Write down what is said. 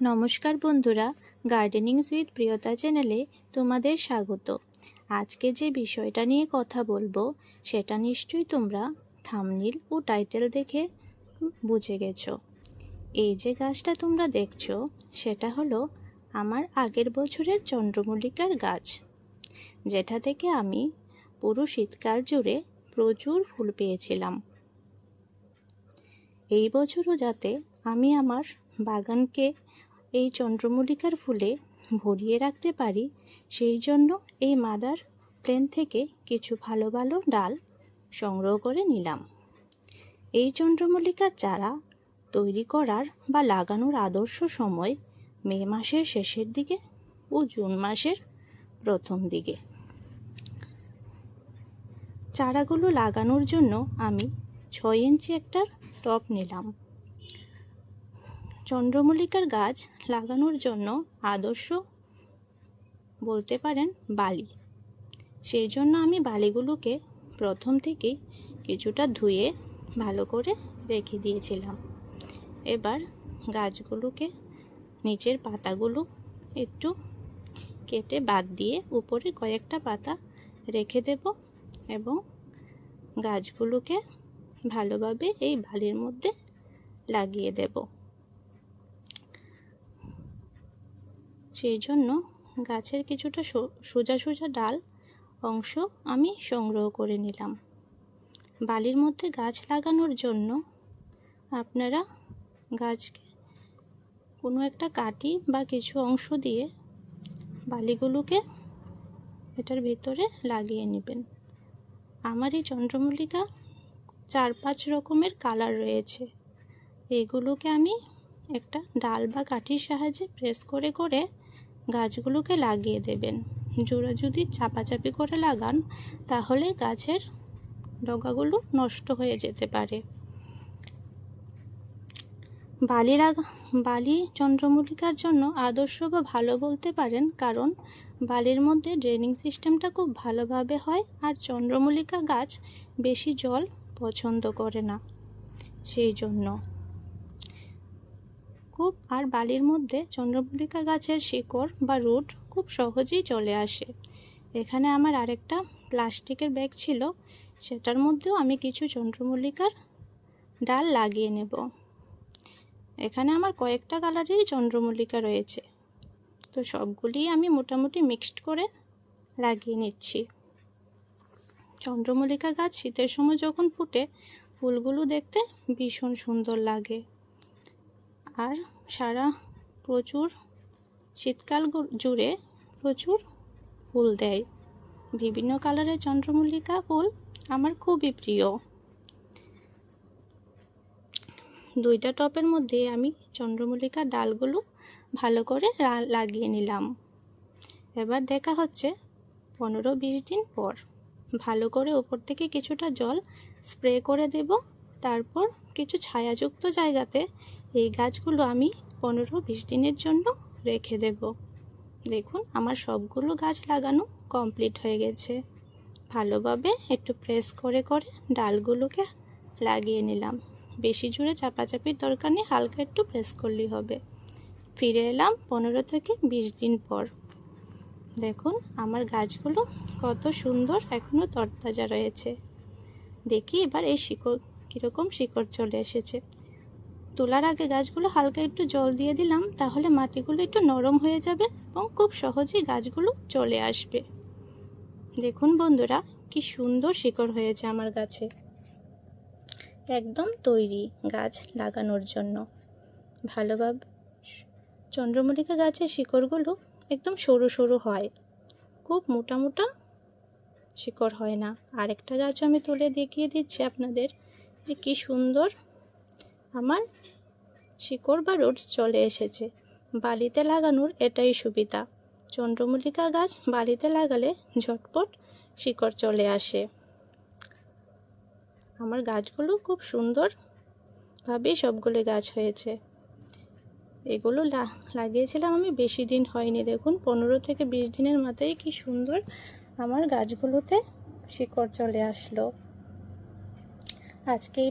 নমস্কার বন্ধুরা gardening with প্রিয়তা চ্যানেলে তোমাদের স্বাগত। আজকে যে বিষয়টা নিয়ে কথা বলব, সেটা নিশ্চয়ই তোমরা থামনিল ও টাইটেল দেখে বুঝে গেছো। এই যে গাছটা তোমরা দেখছ, সেটা হলো আমার আগের বছরের চন্দ্রমল্লিকার গাছ, যেটা থেকে আমি পুরো শীতকাল জুড়ে প্রচুর ফুল পেয়েছিলাম। এই বছরও যাতে আমি আমার বাগানকে এই চন্দ্রমল্লিকার ফুলে ভরিয়ে রাখতে পারি, সেই জন্য এই মাদার প্লেন থেকে কিছু ভালো ভালো ডাল সংগ্রহ করে নিলাম। এই চন্দ্রমল্লিকার চারা তৈরি করার বা লাগানোর আদর্শ সময় মে মাসের শেষের দিকে ও জুন মাসের প্রথম দিকে। চারাগুলো লাগানোর জন্য আমি ছয় ইঞ্চি একটা টপ নিলাম। চন্দ্রমল্লিকার গাছ লাগানোর জন্য আদর্শ বলতে পারেন বালি। সেই জন্য আমি বালিগুলোকে প্রথম থেকেই কিছুটা ধুয়ে ভালো করে রেখে দিয়েছিলাম। এবার গাছগুলোকে নিচের পাতাগুলো একটু কেটে বাদ দিয়ে উপরে কয়েকটা পাতা রেখে দেব এবং গাছগুলোকে ভালোভাবে এই বালির মধ্যে লাগিয়ে দেব। সেই জন্য গাছের কিছুটা সোজা সোজা ডাল অংশ আমি সংগ্রহ করে নিলাম। বালির মধ্যে গাছ লাগানোর জন্য আপনারা গাছকে কোনো একটা কাটি বা কিছু অংশ দিয়ে বালিগুলোকে এটার ভিতরে লাগিয়ে নেবেন। আমার এই চন্দ্রমল্লিকা চার পাঁচ রকমের কালার রয়েছে। এগুলোকে আমি একটা ডাল বা কাঠির সাহায্যে প্রেস করে করে গাছগুলোকে লাগিয়ে দেবেন। জোড়া যদি চাপাচাপি করে লাগান, তাহলে গাছের ডগাগুলো নষ্ট হয়ে যেতে পারে। বালি লাগা, বালি চন্দ্রমল্লিকার জন্য আদর্শ বা ভালো বলতে পারেন, কারণ বালির মধ্যে ড্রেনিং সিস্টেমটা খুব ভালোভাবে হয় আর চন্দ্রমল্লিকা গাছ বেশি জল পছন্দ করে না। সেই জন্য খুব আর বালির মধ্যে চন্দ্রমল্লিকা গাছের শিকড় বা রুট খুব সহজেই চলে আসে। এখানে আমার আরেকটা প্লাস্টিকের ব্যাগ ছিল, সেটার মধ্যেও আমি কিছু চন্দ্রমল্লিকার ডাল লাগিয়ে নেব। এখানে আমার কয়েকটা কালারেরই চন্দ্রমল্লিকা রয়েছে, তো সবগুলি আমি মোটামুটি মিক্সড করে লাগিয়ে নিচ্ছি। চন্দ্রমল্লিকা গাছ শীতের সময় যখন ফুটে, ফুলগুলো দেখতে ভীষণ সুন্দর লাগে। আর সারা প্রচুর শীতকাল জুড়ে প্রচুর ফুল দেয়। বিভিন্ন কালারের চন্দ্রমল্লিকা ফুল আমার খুবই প্রিয়। দুইটা টপের মধ্যে আমি চন্দ্রমল্লিকা ডালগুলো ভালো করে লাগিয়ে নিলাম। এবার দেখা হচ্ছে পনেরো বিশ দিন পর। ভালো করে ওপর থেকে কিছুটা জল স্প্রে করে দেব, তারপর কিছু ছায়াযুক্ত জায়গাতে এই গাছগুলো আমি পনেরো বিশ দিনের জন্য রেখে দেব। দেখুন, আমার সবগুলো গাছ লাগানো কমপ্লিট হয়ে গেছে। ভালোভাবে একটু প্রেস করে করে ডালগুলোকে লাগিয়ে নিলাম। বেশি জুড়ে চাপাচাপির দরকার নেই, হালকা একটু প্রেস করলেই হবে। ফিরে এলাম পনেরো থেকে বিশ দিন পর। দেখুন, আমার গাছগুলো কত সুন্দর এখনও তরতাজা রয়েছে। দেখি এবার এই শিকড় কীরকম শিকড় চলে এসেছে। তোলার আগে গাছগুলো হালকা একটু জল দিয়ে দিলাম, তাহলে মাটিগুলো একটু নরম হয়ে যাবে এবং খুব সহজেই গাছগুলো চলে আসবে। দেখুন বন্ধুরা, কি সুন্দর শিকড় হয়েছে আমার গাছে। একদম তৈরি গাছ লাগানোর জন্য। ভালোভাবে চন্দ্রমল্লিকা গাছের শিকড়গুলো একদম সরু সরু হয়। খুব মোটা মোটা শিকড় হয় না। আরেকটা গাছ আমি তুলে দেখিয়ে দিচ্ছি আপনাদের যে কি সুন্দর আমার শিকড় বা রুটস চলে এসেছে। বালিতে লাগানোর এটাই সুবিধা। চন্দ্রমল্লিকা গাছ বালিতে লাগালে ঝটপট শিকড় চলে আসে। আমার গাছগুলো খুব সুন্দরভাবে সবগুলো গাছ হয়েছে। এগুলো লাগিয়েছিলাম আমি বেশি দিন হয়নি। দেখুন, পনেরো থেকে বিশ দিনের মাথায় কি সুন্দর আমার গাছগুলোতে শিকড় চলে আসলো। আজকে এই